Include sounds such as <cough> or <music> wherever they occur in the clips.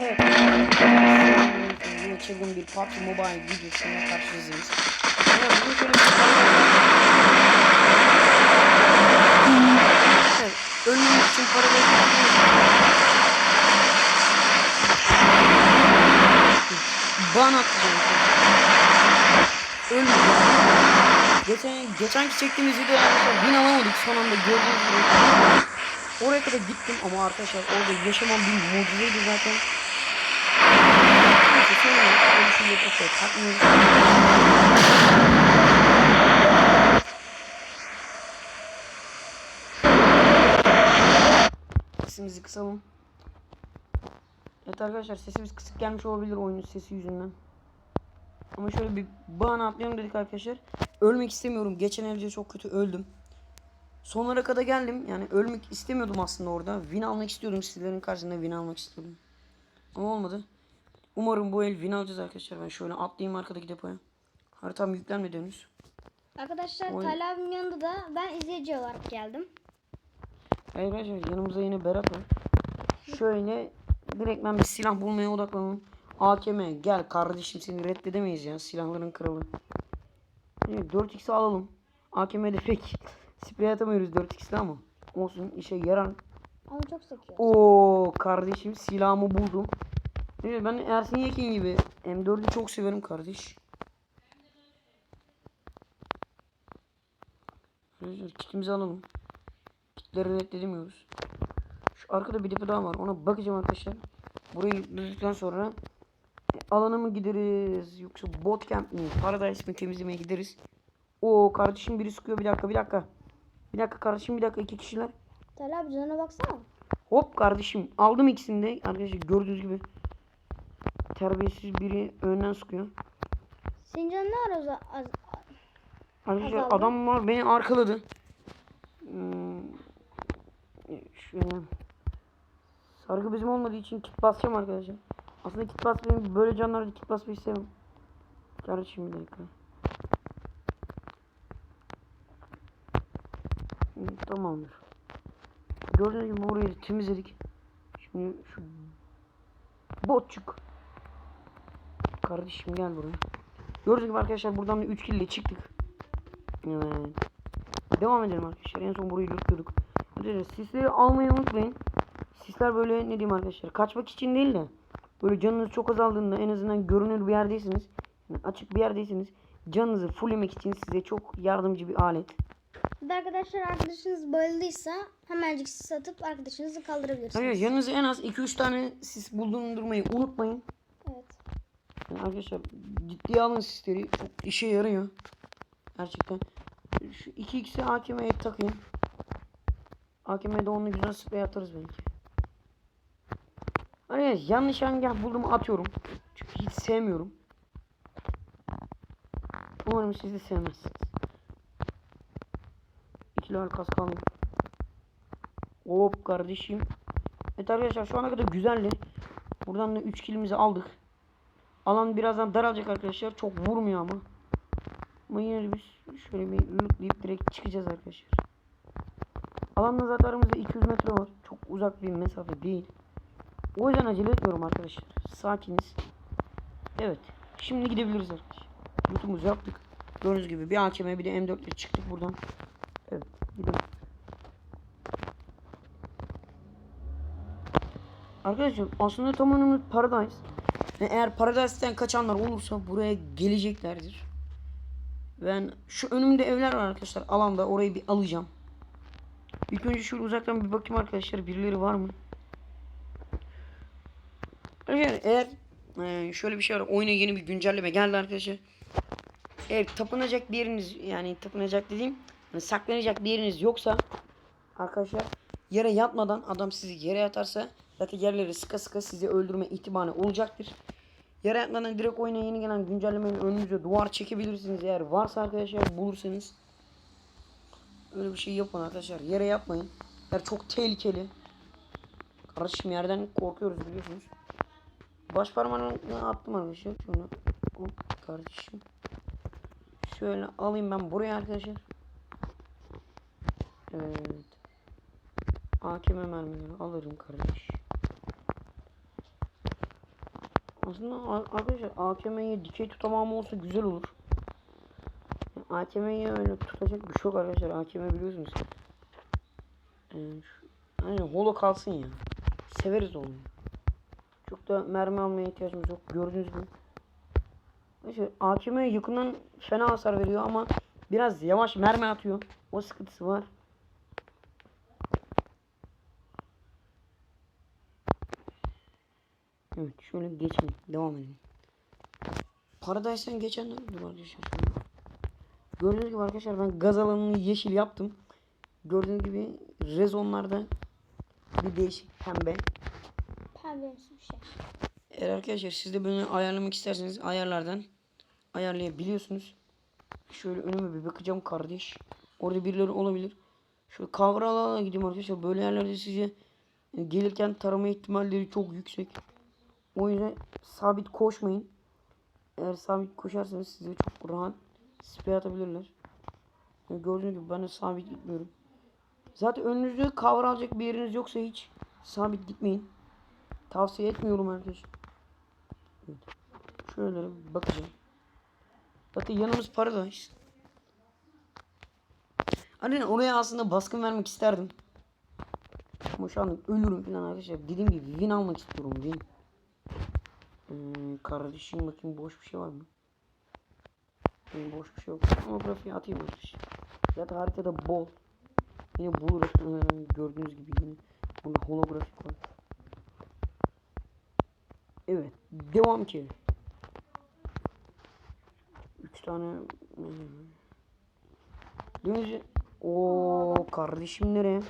Evet. Yine çılgın bir PUBG Mobile videosuna karşınızdayız. Evet, bugün şöyle için para Ban atacağım. Ölmeyeceğim. Geçen, geçenki çektiğimiz videoda arkadaşlar win alamadık son anda gördüğünüz gibi. Oraya kadar gittim ama arkadaşlar orada yaşamam bir mucizeydi zaten. Sesimizi kısalım. Evet arkadaşlar sesimiz kısık gelmiş olabilir oyunun sesi yüzünden. Ama şöyle bir bana atlayalım dedik arkadaşlar. Ölmek istemiyorum. Geçen evde çok kötü öldüm. Sonlara kadar geldim. Yani ölmek istemiyordum aslında orada. Win almak istiyordum. Sizlerin karşısında win almak istiyordum. Ama olmadı. Umarım bu el win alacağız arkadaşlar. Ben şöyle atlayayım arkadaki depoya. Haritam yüklenmedi henüz. Arkadaşlar Oy. Talha abimin yanında da ben izleyici olarak geldim. Hayır arkadaşlar yanımızda yine Berat var. Şöyle direkt ben bir silah bulmaya odaklanalım. AKM gel kardeşim seni reddedemeyiz ya silahların kralı. Evet, 4x'i alalım. AKM'de pek sprey atamıyoruz 4x'de ama olsun işe yarar. Ama çok sekiyor. Oo kardeşim silahımı buldum. Evet, ben Ersin Yekin gibi M4'ü çok severim kardeş. Kitimizi alalım. Kitleri reddedemiyoruz. Şu arkada bir depo daha var. Ona bakacağım arkadaşlar. Burayı yükledikten sonra e, alana mı gideriz yoksa bot camp mi? Paradise mi temizlemeye gideriz? Oo kardeşim biri sıkıyor bir dakika bir dakika. Bir dakika kardeşim bir dakika iki kişiler. Talha abi baksana. Hop kardeşim aldım ikisini de arkadaşlar gördüğünüz gibi terbiyesiz biri önden sıkıyor. Senin canın ne az, az, Arkadaşlar Azaldı. adam var beni arkaladı. Hmm, şöyle sargı bezim olmadığı için kit basacağım arkadaşlar. Aslında kit basmayı böyle canlarda kit basmayı sevmem. Bir dakika. Hmm, Tamamdır. Gördüğünüz gibi burayı temizledik. Şimdi şu botçuk. Kardeşim gel buraya. Gördüğünüz gibi arkadaşlar buradan bir 3 kill ile çıktık. Evet. Devam edelim arkadaşlar. En son burayı lootluyorduk. Arkadaşlar sisleri almayı unutmayın. Sisler böyle ne diyeyim arkadaşlar. Kaçmak için değil de böyle canınız çok azaldığında en azından görünür bir yerdeysiniz. Yani açık bir yerdeysiniz. Canınızı fulllemek için size çok yardımcı bir alet. Bir de arkadaşlar arkadaşınız bayıldıysa hemencik sis atıp arkadaşınızı kaldırabilirsiniz. Arkadaşlar yanınıza en az 2-3 tane sis bulundurmayı unutmayın. Yani arkadaşlar ciddiye alın sisleri. Çok işe yarıyor. Gerçekten. Şu 2x'i AKM'ye takayım. AKM'de onunla güzel sprey atarız belki. Arkadaşlar yanlış hangah buldum atıyorum. Çünkü hiç sevmiyorum. Umarım siz de sevmezsiniz. İkiler kask alayım. Hop kardeşim. Evet arkadaşlar şu ana kadar güzeldi. Buradan da 3 kilimizi aldık. Alan birazdan daralacak arkadaşlar. Çok vurmuyor ama. Ama biz şöyle bir lootlayıp direkt çıkacağız arkadaşlar. Alanla zaten aramızda 200 metre var. Çok uzak bir mesafe değil. O yüzden acele etmiyorum arkadaşlar. Sakiniz. Evet. Şimdi gidebiliriz arkadaşlar. Lootumuzu yaptık. Gördüğünüz gibi bir AKM bir de M4 ile çıktık buradan. Evet. Gidelim. Arkadaşlar aslında tamamen Paradise. Ve eğer Paradise'den kaçanlar olursa buraya geleceklerdir. Ben şu önümde evler var arkadaşlar alanda orayı bir alacağım. İlk önce şöyle uzaktan bir bakayım arkadaşlar birileri var mı? Arkadaşlar eğer e, şöyle bir şey var oyuna yeni bir güncelleme geldi arkadaşlar. Eğer tapınacak bir yeriniz yani tapınacak dediğim yani saklanacak bir yeriniz yoksa arkadaşlar yere yatmadan adam sizi yere yatarsa zaten yerleri sıka sıka sizi öldürme ihtimali olacaktır. Yere yatmadan direkt oyuna yeni gelen güncellemenin önünüze duvar çekebilirsiniz eğer varsa arkadaşlar bulursanız. Öyle bir şey yapın arkadaşlar. Yere yapmayın. Yer çok tehlikeli. Kardeşim yerden korkuyoruz biliyorsunuz. Baş parmağını attım arkadaşlar. Şunu hop kardeşim. Şöyle alayım ben buraya arkadaşlar. Evet. AKM mermileri alırım kardeş. Aslında arkadaşlar AKM'ye dikey tutamamı olsa güzel olur. AKM'yi öyle tutacak bir şey yok arkadaşlar. AKM biliyorsunuz. Yani şu, aynen holo kalsın ya. Severiz onu. Çok da mermi almaya ihtiyacımız yok. Gördüğünüz gibi. Arkadaşlar AKM yakından fena hasar veriyor ama biraz yavaş mermi atıyor. O sıkıntısı var. Evet şöyle geçelim. Devam edelim. Paradise'den geçenler dur arkadaşlar. Gördüğünüz gibi arkadaşlar ben gaz alanını yeşil yaptım. Gördüğünüz gibi rezonlarda bir değişik pembe. Pembemsi bir şey. Eğer arkadaşlar siz de bunu ayarlamak isterseniz ayarlardan ayarlayabiliyorsunuz. Şöyle önüme bir bakacağım kardeş. Orada birileri olabilir. Şöyle kavrala gideyim arkadaşlar. Böyle yerlerde size gelirken tarama ihtimalleri çok yüksek. O yüzden sabit koşmayın. Eğer sabit koşarsanız size çok rahat sprey atabilirler. Gördüğünüz gibi ben de sabit gitmiyorum. Zaten önünüzde kavra alacak bir yeriniz yoksa hiç sabit gitmeyin. Tavsiye etmiyorum arkadaşlar. Evet. Şöyle bakacağım. Zaten yanımız Paradise. Hani oraya aslında baskın vermek isterdim. Ama şu an ölürüm falan arkadaşlar. Dediğim gibi win almak istiyorum win. Hmm, kardeşim bakayım boş bir şey var mı? Hmm, boş bir şey yok. Ama grafiği atayım arkadaşlar. Zaten haritada bol. Yine buluruz. Hmm, gördüğünüz gibi yine. Burada holografik var. Evet. Devam ki. Üç tane. Dönünce. O kardeşim nereye?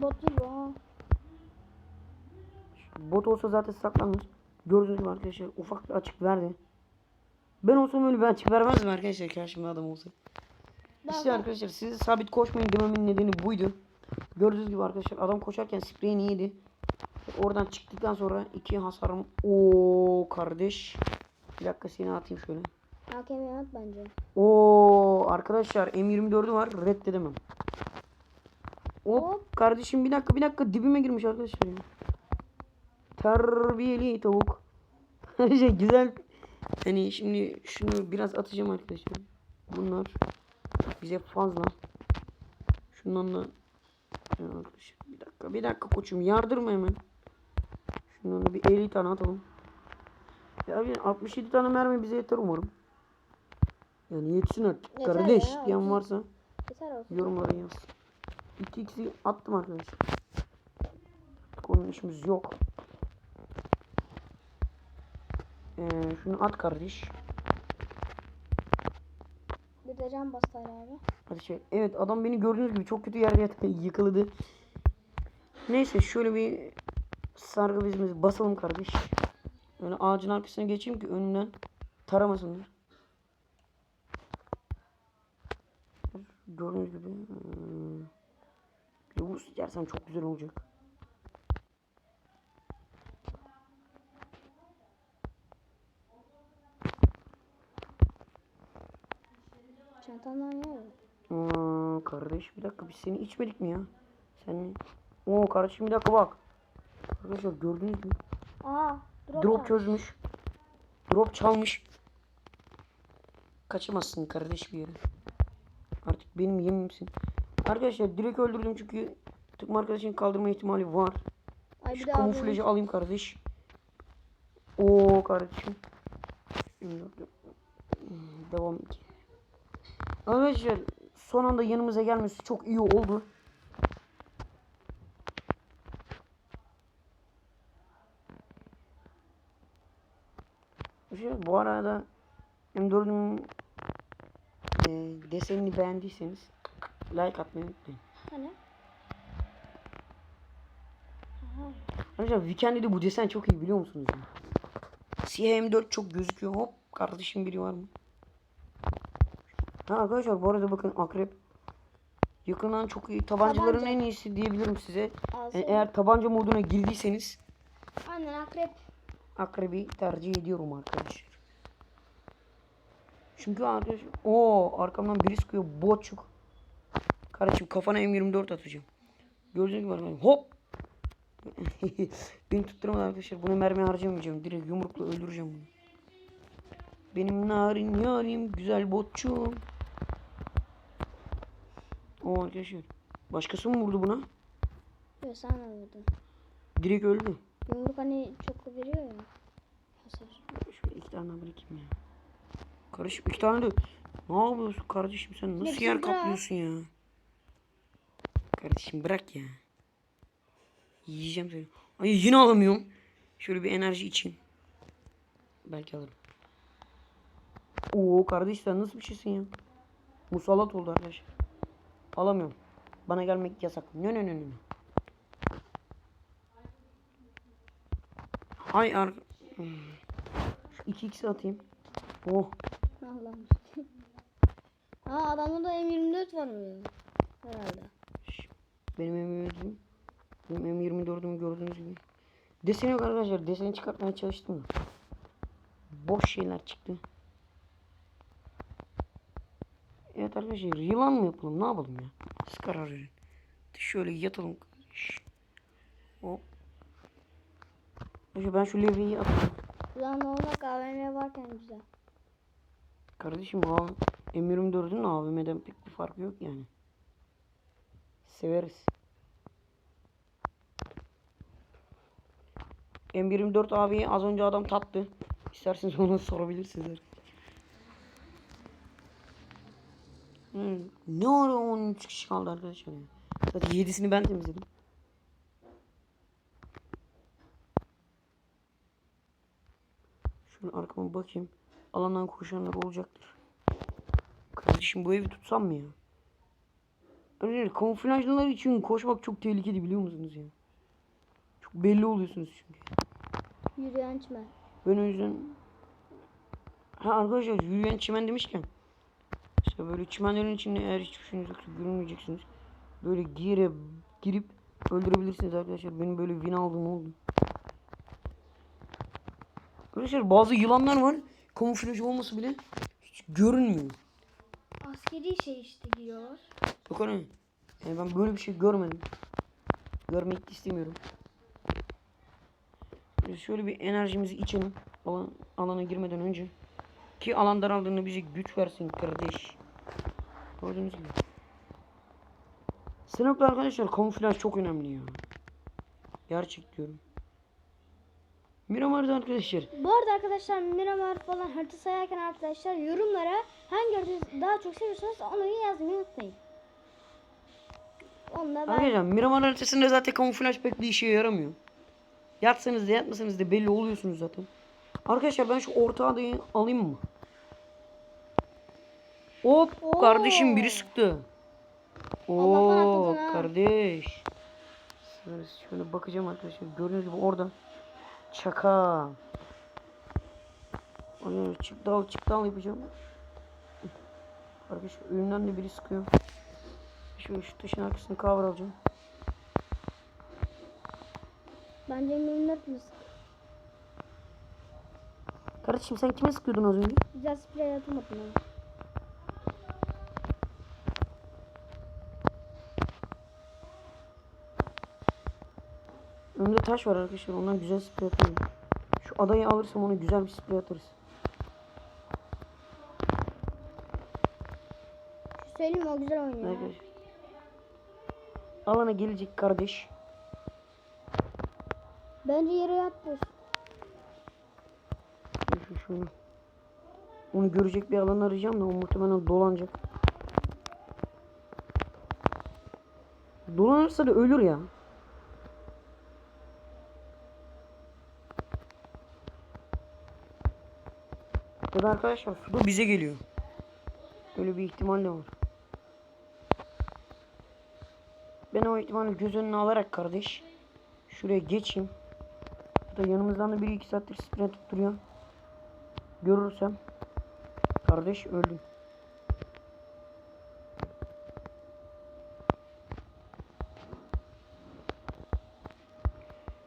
Ha. Bot olsa zaten saklanmış. Gördüğünüz gibi arkadaşlar ufak bir açık verdi. Ben olsam öyle bir açık vermezdim arkadaşlar karşımda adam olsa. İşte Bak, arkadaşlar size sabit koşmayın dememin nedeni buydu. Gördüğünüz gibi arkadaşlar adam koşarken spreyini yedi. Oradan çıktıktan sonra iki hasarım. Oo kardeş. Bir dakika seni atayım şöyle. AKM'ye at bence. Oo arkadaşlar M24'ü var reddedemem. Hop, Hop. kardeşim bir dakika bir dakika dibime girmiş arkadaşlar. ya. Terbiyeli tavuk. <laughs> şey güzel. Hani şimdi şunu biraz atacağım arkadaşlar. Bunlar bize fazla. Şundan da arkadaşlar bir dakika bir dakika koçum yardırma hemen. Şundan da bir 50 tane atalım. Ya bir 67 tane mermi bize yeter umarım. Yani yetsin artık. Yeter Kardeş ya, diyen varsa yorumlara yaz. 2x'i attım arkadaşlar. İşimiz yok. Ee, şunu at kardeş. Bir de can bastı abi. Hadi şey. Evet adam beni gördüğünüz gibi çok kötü yerde <laughs> yıkıldı. Neyse şöyle bir sargı bezimizi basalım kardeş. Öyle ağacın arkasına geçeyim ki önümden taramasınlar. Gördüğünüz gibi. hmm, yersem çok güzel olacak. Çantamdan? Aa, kardeş bir dakika biz seni içmedik mi ya? Sen Oo kardeşim bir dakika bak. Arkadaşlar gördünüz mü? Aa drop, Drop çözmüş. Drop çalmış. Kaçamazsın kardeş bir yere. Artık benim yemimsin. Arkadaşlar direkt öldürdüm çünkü tıkma arkadaşın kaldırma ihtimali var. Ay Şu kamuflajı abim. alayım kardeş. Oo kardeşim. Hmm, Devam ki. Arkadaşlar son anda yanımıza gelmesi çok iyi oldu. Şey, bu arada M4'ün e, desenini beğendiyseniz like atmayı unutmayın. Hani? Arkadaşlar Weekend'de de bu desen çok iyi biliyor musunuz? ya? Siyah M4 çok gözüküyor. Hop kardeşim biri var mı? Ha arkadaşlar bu arada bakın akrep. Yakından çok iyi. Tabancaların Tabanca. en iyisi diyebilirim size. Alsın. Yani eğer tabanca moduna girdiyseniz Aynen akrep. akrebi tercih ediyorum arkadaşlar. Çünkü arkadaşlar o arkamdan biri sıkıyor botçuk. Kardeşim kafana M24 atacağım. Gördüğünüz gibi arkadaşlar hop <laughs> Beni tutturamadı arkadaşlar. Buna mermi harcamayacağım. Direkt yumrukla öldüreceğim bunu. Benim narin yarim güzel botçum. O arkadaşlar. Başkası mı vurdu buna? Yok sen vurdun. Direkt öldü. Yumruk hani çok veriyor ya. Hasar. Şöyle iki tane bırakayım ya. Kardeşim iki tane de. Ne yapıyorsun kardeşim sen nasıl Hepsini yer bırak. kaplıyorsun ya? Kardeşim bırak ya. Yiyeceğim seni. Ay yine alamıyorum. Şöyle bir enerji için. Belki alırım. Oo kardeş sen nasıl bir şeysin ya? Musallat oldu arkadaşlar. Alamıyorum. Bana gelmek yasak. Nö nö nö nö. Hay ar... Şu 2x'i atayım. Oh. Allah'ım. Aa adamda da M24 var mı? Herhalde. Benim M24'üm. Benim M24'ümü gördüğünüz gibi. Deseni yok arkadaşlar. Deseni çıkartmaya çalıştım da. Boş şeyler çıktı. Evet arkadaşlar yılan mı yapalım ne yapalım ya? Siz karar verin. Şöyle yatalım. Şş. Hop. Arkadaşlar ben şu levyeyi atayım. Ulan normal AVM varken güzel. Kardeşim abi M24'ün AVM'den pek bir farkı yok yani. Severiz. M24 abiyi az önce adam tattı. İsterseniz onu <laughs> sorabilirsiniz. Hmm. Ne ara 13 kişi kaldı arkadaşlar ya. Zaten 7'sini ben temizledim. Şöyle arkama bakayım. Alandan koşanlar olacaktır. Kardeşim bu evi tutsam mı ya? Öyle kamuflajlılar için koşmak çok tehlikeli biliyor musunuz ya? Çok belli oluyorsunuz çünkü. Yürüyen çimen. Ben o yüzden... Ha arkadaşlar yürüyen çimen demişken. İşte böyle çimenlerin içinde eğer hiçbir şeyiniz yoksa görünmeyeceksiniz. Böyle gire girip öldürebilirsiniz arkadaşlar. Benim böyle win aldığım oldu. Arkadaşlar bazı yılanlar var. Kamuflaj olması bile hiç görünmüyor. Askeri şey işte giyiyor. Yok hani. Yani ben böyle bir şey görmedim. Görmek istemiyorum. Şöyle bir enerjimizi içelim. Alan, alana girmeden önce. Ki alan daraldığında bize güç versin kardeş. Gördüğünüz gibi. Sınıfta arkadaşlar kamuflaj çok önemli ya. Gerçek diyorum. Miramar'da arkadaşlar. Bu arada arkadaşlar Miramar falan harita sayarken arkadaşlar yorumlara hangi haritayı daha çok seviyorsanız onu yazmayı unutmayın. Onunla ben Arkadaşlar Miramar haritasında zaten kamuflaj pek bir işe yaramıyor. Yatsanız da yatmasanız da belli oluyorsunuz zaten. Arkadaşlar ben şu orta adayı alayım mı? Hop Oo. kardeşim biri sıktı. Allah'tan Oo atladın ha. kardeş. Şöyle, şöyle bakacağım arkadaşlar. Gördüğünüz gibi orada. Çaka. Çık dal çık dal yapacağım. Arkadaşlar önümden de biri sıkıyor. Şöyle şu taşın arkasını cover alacağım. bence M24 mü? Kardeşim sen kime sıkıyordun az önce? Güzel sprey atamadım ama. Önümde taş var arkadaşlar. Ondan güzel sprey atarım. Şu adayı alırsam ona güzel bir sprey atarız. Söyleyeyim o güzel oynuyor. Arkadaşlar. Alana gelecek kardeş. Bence yere yatmış. Şu şunu. Onu görecek bir alan arayacağım da o muhtemelen dolanacak. Dolanırsa da ölür ya. Ya da arkadaşlar su da bize geliyor. Öyle bir ihtimal de var. Ben o ihtimali göz önüne alarak kardeş. Şuraya geçeyim. Da yanımızdan da bir iki saattir sprey atıp duruyor. Görürsem kardeş öldüm.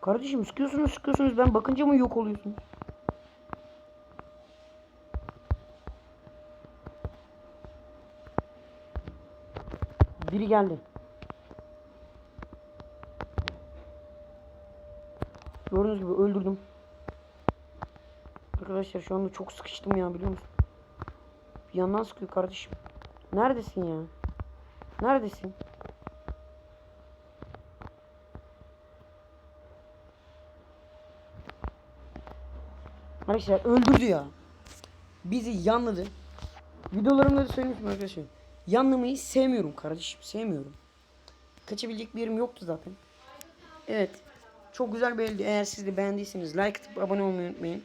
Kardeşim sıkıyorsunuz sıkıyorsunuz ben bakınca mı yok oluyorsunuz? Biri geldi. Gördüğünüz gibi öldürdüm. Arkadaşlar şu anda çok sıkıştım ya biliyor musun? Bir yandan sıkıyor kardeşim. Neredesin ya? Neredesin? Arkadaşlar öldürdü ya. Bizi yanladı. Videolarımda da söylemiştim arkadaşlar. Yanlamayı sevmiyorum kardeşim. Sevmiyorum. Kaçabilecek bir yerim yoktu zaten. Evet. Çok güzel bir elde. Eğer siz de beğendiyseniz like atıp abone olmayı unutmayın.